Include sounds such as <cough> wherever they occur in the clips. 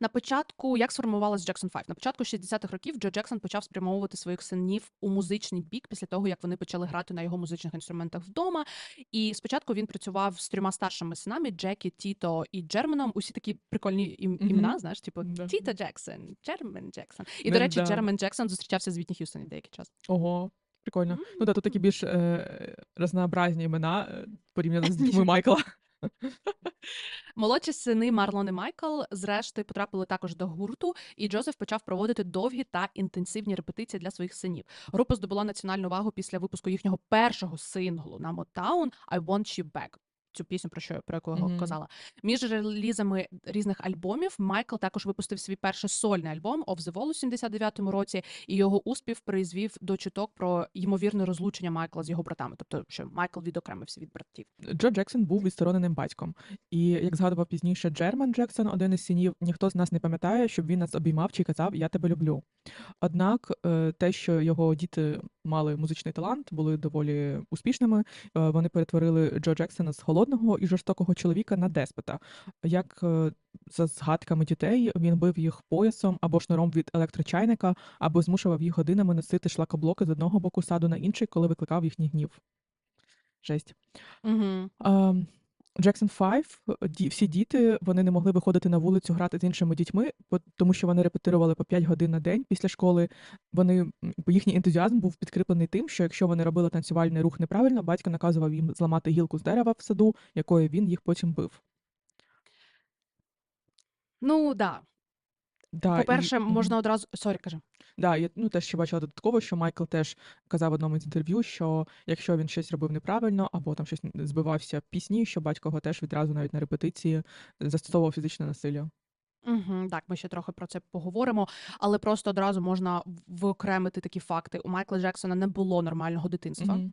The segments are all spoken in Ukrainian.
На початку, як сформувалась Jackson 5? На початку 60-х років Джо Джексон почав спрямовувати своїх синів у музичний бік після того, як вони почали грати на його музичних інструментах вдома. І спочатку він працював з трьома старшими синами Джекі, Тіто і Джерменом. Усі такі прикольні ім- імена, знаєш, типу Да. Тіто Джексон, Джермен Джексон. І, до речі, да. Джермен Джексон зустрічався з Вітні Х'юстон деякий час. Ого, прикольно. Ну да, тут такі більш е, разнообразні імена е, порівняно з <laughs> дітьми Майкла. Молодші сини Марлон і Майкл, зрештою, потрапили також до гурту, і Джозеф почав проводити довгі та інтенсивні репетиції для своїх синів. Група здобула національну увагу після випуску їхнього першого синглу на Motown «I Want You Back». Цю пісню про що про яку я Мгм. казала. Між релізами різних альбомів Майкл також випустив свій перший сольний альбом «Of the Wall» у 79-му році, і його успіх призвів до чуток про ймовірне розлучення Майкла з його братами, тобто що Майкл відокремився від братів. Джо Джексон був відстороненим батьком. І як згадував пізніше Джерман Джексон, один із синів, ніхто з нас не пам'ятає, щоб він нас обіймав чи казав Я тебе люблю. Однак е, те, що його діти мали музичний талант, були доволі успішними, е, вони перетворили Джо Джексона з холодного і жорстокого чоловіка на деспота. Як е, за згадками дітей, він бив їх поясом або шнуром від електрочайника, або змушував їх годинами носити шлакоблоки з одного боку саду на інший, коли викликав їхній гнів. Жесть. Угу. Ем, Jackson 5, ді- всі діти вони не могли виходити на вулицю грати з іншими дітьми, тому що вони репетирували по 5 годин на день після школи. Вони їхній ентузіазм був підкріплений тим, що якщо вони робили танцювальний рух неправильно, батько наказував їм зламати гілку з дерева в саду, якою він їх потім бив. Ну да. Да, По-перше, мгм. можна одразу. Сорі, кажи. Да, я ну теж ще бачила додатково, що Майкл теж казав в одному з інтерв'ю, що якщо він щось робив неправильно або там щось збивався в пісні, що батько його теж відразу навіть на репетиції застосовував фізичне насилля. Угу, так, ми ще трохи про це поговоримо, але просто одразу можна виокремити такі факти. У Майкла Джексона не було нормального дитинства. Мгм.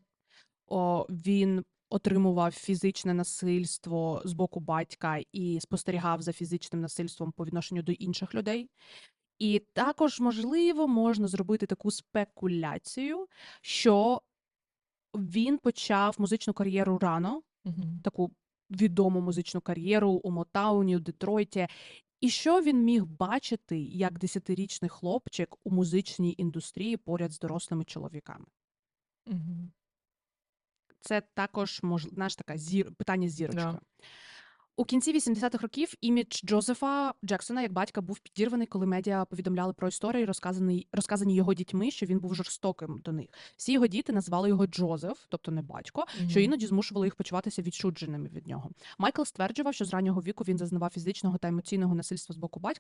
О, він отримував фізичне насильство з боку батька і спостерігав за фізичним насильством по відношенню до інших людей. І також, можливо, можна зробити таку спекуляцію, що він почав музичну кар'єру рано, Мгм. таку відому музичну кар'єру у Мотауні, у Детройті. І що він міг бачити як десятирічний хлопчик у музичній індустрії поряд з дорослими чоловіками? Мгм. Це також мож, знаєш, така зір, питання з зірочкою. Да. У кінці 80-х років імідж Джозефа Джексона як батька був підірваний, коли медіа повідомляли про історії, розказані, розказані його дітьми, що він був жорстоким до них. Всі його діти назвали його Джозеф, тобто не батько, що іноді змушувало їх почуватися відчудженими від нього. Майкл стверджував, що з раннього віку він зазнавав фізичного та емоційного насильства з боку батька.